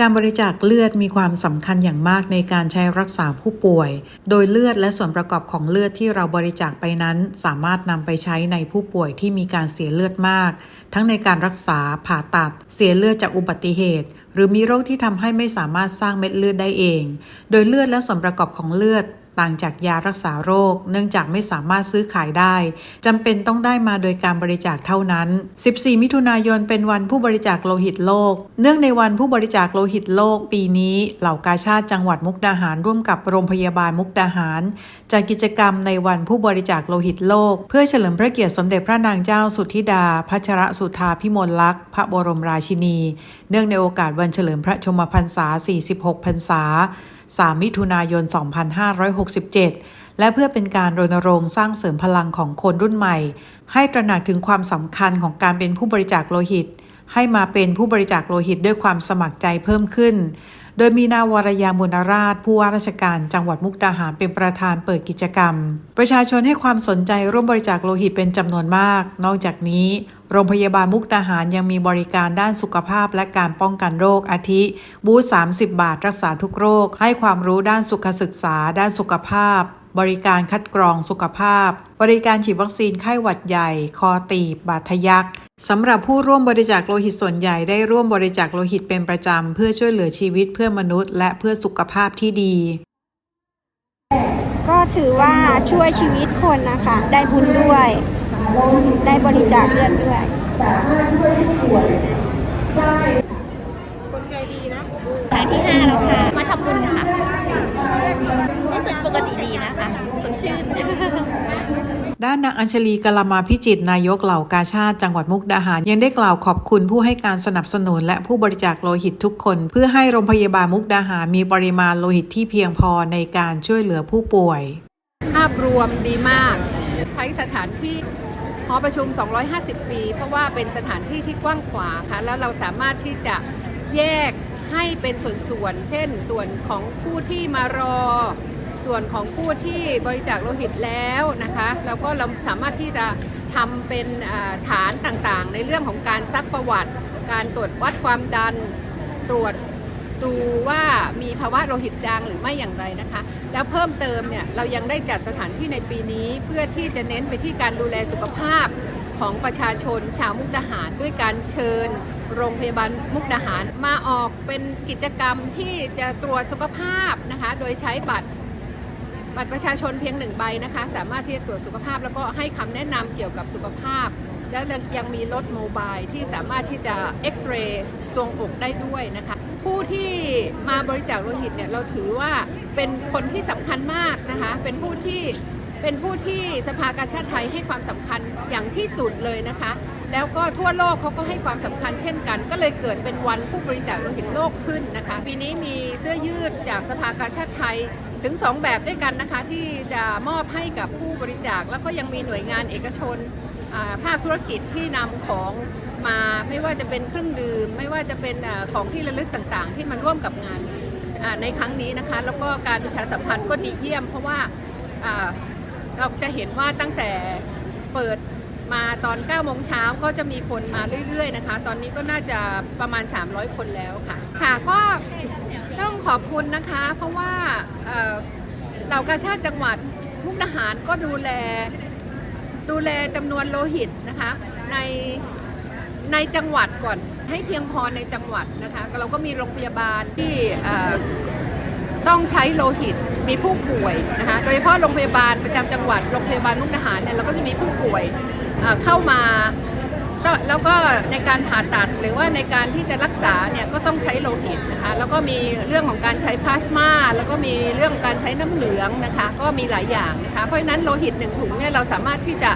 การบริจาคเลือดมีความสำคัญอย่างมากในการใช้รักษาผู้ป่วย โดยเลือดและส่วนประกอบของเลือดที่เราบริจาคไปนั้น สามารถนำไปใช้ในผู้ป่วยที่มีการเสียเลือดมาก ทั้งในการรักษาผ่าตัด เสียเลือดจากอุบัติเหตุ หรือมีโรคที่ทำให้ไม่สามารถสร้างเม็ดเลือดได้เอง โดยเลือดและส่วนประกอบของเลือด ต่างจากยารักษาโรค เนื่องจากไม่สามารถซื้อขายได้จำเป็นต้องได้มาโดยการบริจาคเท่านั้น 14 มิถุนายนเป็นวันผู้บริจาคโลหิตโลก เนื่องในวันผู้บริจาคโลหิตโลก ปีนี้เหล่ากาชาติจังหวัดมุกดาหารร่วมกับโรงพยาบาลมุกดาหารจัดกิจกรรมในวันผู้บริจาคโลหิตโลก เพื่อเฉลิมพระเกียรติสมเด็จพระนางเจ้าสุทธิดา พัชรสุธาพิมลลักษณ์พระบรมราชินี เนื่องในโอกาสวันเฉลิมพระชมพรรษา 46 พรรษา 3 มิถุนายน 2567 และเพื่อเป็นการรณรงค์สร้างเสริมพลังของคนรุ่นใหม่ ให้ตระหนักถึงความสำคัญของการเป็นผู้บริจาคโลหิต ให้มาเป็นผู้บริจาคโลหิตด้วยความสมัครใจเพิ่มขึ้น โดยมีนาวรยามุนราช ผู้ว่าราชการจังหวัดมุกดาหารเป็นประธานเปิดกิจกรรม ประชาชนให้ความสนใจร่วมบริจาคโลหิตเป็นจำนวนมาก นอกจากนี้ โรงพยาบาลมุกดาหารยังมีบริการด้านสุขภาพและการป้องกันโรคอาทิ บูธ30 บาทรักษาทุกโรค ให้ความรู้ด้านสุขศึกษา ด้านสุขภาพ บริการคัดกรองสุขภาพ บริการฉีดวัคซีนไข้หวัดใหญ่ คอตีบ บาดทะยัก สำหรับผู้ร่วมบริจาคโลหิตส่วนใหญ่ได้ร่วมบริจาคโลหิตเป็นประจำ เพื่อช่วยเหลือชีวิตเพื่อมนุษย์ และเพื่อสุขภาพที่ดี ก็ถือว่าช่วยชีวิตคนนะคะ ได้บุญด้วย ได้บริจาคเลือดด้วยครั้งที่5แล้วค่ะ มาทำบุญค่ะรู้สึกปกติดีนะคะสดชื่น ด้านนางอัญชลีกลามาพิจิตนายกเหล่ากาชาติจังหวัดมุกดาหาร ยังได้กล่าวขอบคุณผู้ให้การสนับสนุน และผู้บริจาคโลหิตทุกคน เพื่อให้โรงพยาบาลมุกดาหารมีปริมาณโลหิตที่เพียงพอในการช่วยเหลือผู้ป่วย ภาพรวมดีมากใช้สถานที่หอประชุม 250 ปี เพราะว่าเป็นสถานที่ที่กว้างขวางค่ะแล้วเราสามารถที่จะแยกให้เป็นส่วนๆ เช่น ส่วนของผู้ที่มารอ ส่วนของผู้ที่บริจาคโลหิตแล้วนะคะแล้วก็เราสามารถที่จะทำเป็นฐานต่างๆ ในเรื่องของการซักประวัติ การตรวจวัดความดันตรวจดูว่ามีภาวะโลหิตจางหรือไม่อย่างไรนะคะ แล้วเพิ่มเติมเนี่ยเรายังได้จัดสถานที่ในปีนี้เพื่อที่จะเน้นไปที่การดูแลสุขภาพของประชาชนชาวมุกดาหาร ด้วยการเชิญ โรงพยาบาลมุกดาหารมาออกเป็นกิจกรรมที่จะตรวจสุขภาพนะคะ โดยใช้บัตร บัตรประชาชนเพียงหนึ่งใบนะคะ สามารถที่จะตรวจสุขภาพ แล้วก็ให้คำแนะนำเกี่ยวกับสุขภาพ แล้วยังมีรถโมบายที่สามารถที่จะเอ็กซเรย์ทรวงอกได้ด้วยนะคะ ผู้ที่มาบริจาคโลหิตเนี่ยเราถือว่าเป็นคนที่สำคัญมากนะคะ เป็นผู้ที่เป็นผู้ที่สภากาชาติไทยให้ความสำคัญอย่างที่สุดเลยนะคะ แล้วก็ทั่วโลกเขาก็ให้ความสำคัญเช่นกัน ก็เลยเกิดเป็นวันผู้บริจาคโลหิตโลกขึ้นนะคะ ปีนี้มีเสื้อยืดจากสภากาชาติไทย ถึง 2 แบบด้วยกันนะคะที่จะมอบให้กับผู้บริจาค แล้วก็ยังมีหน่วยงานเอกชนภาคธุรกิจที่นำของมาไม่ว่าจะเป็นเครื่องดื่ม ไม่ว่าจะเป็นอของที่ระลึกต่างๆ ที่มันร่วมกับงานในครั้งนี้นะคะ แล้วก็การประชาสัมพันธ์ก็ดีเยี่ยม เพราะว่าเราจะเห็นว่าตั้งแต่เปิดมาตอน9โมงเช้าก็จะมีคนมาเรื่อยๆนะคะ ตอนนี้ก็น่าจะประมาณ 300 คนแล้วค่ะ ค่ะก็ ขอบคุณนะคะ เพราะว่าเหล่ากาชาติจังหวัดมุกดาหารก็ดูแลดูแลจำนวนโลหิตนะคะในในจังหวัดก่อนให้เพียงพอในจังหวัดนะคะเราก็มีโรงพยาบาลที่ต้องใช้โลหิตมีผู้ป่วยนะคะโดยเฉพาะโรงพยาบาลประจำจังหวัดโรงพยาบาลมุกดาหารเนี่ยเราก็จะมีผู้ป่วยเข้ามา ก็แล้วก็ในการผ่าตัดหรือว่าในการที่จะรักษาเนี่ยก็ต้องใช้โลหิตนะคะแล้วก็มีเรื่องของการใช้พลาสมา แล้วก็มีเรื่องการใช้น้ำเหลืองนะคะ ก็มีหลายอย่างนะคะเพราะฉะนั้นโลหิตหนึ่งถุงเนี่ยเราสามารถที่จะ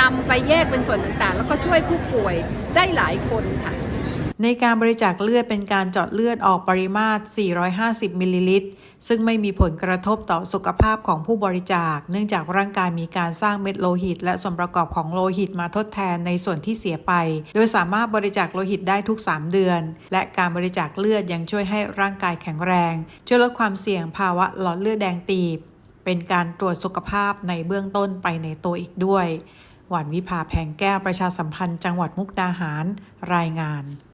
นำไปแยกเป็นส่วนต่างๆ แล้วก็ช่วยผู้ป่วยได้หลายคนค่ะ ในการบริจาคเลือดเป็นการเจาะเลือดออกปริมาตร 450 มิลลิลิตร ซึ่งไม่มีผลกระทบต่อสุขภาพของผู้บริจาค เนื่องจากร่างกายมีการสร้างเม็ดโลหิต และส่วนประกอบของโลหิตมาทดแทนในส่วนที่เสียไป โดยสามารถบริจาคโลหิตได้ทุก 3 เดือน และการบริจาคเลือดยังช่วยให้ร่างกายแข็งแรง ช่วยลดความเสี่ยงภาวะหลอดเลือดแดงตีบ เป็นการตรวจสุขภาพในเบื้องต้นไปในตัวอีกด้วยหวานวิภาแพงแก้วประชาสัมพันธ์จังหวัดมุกดาหารรายงาน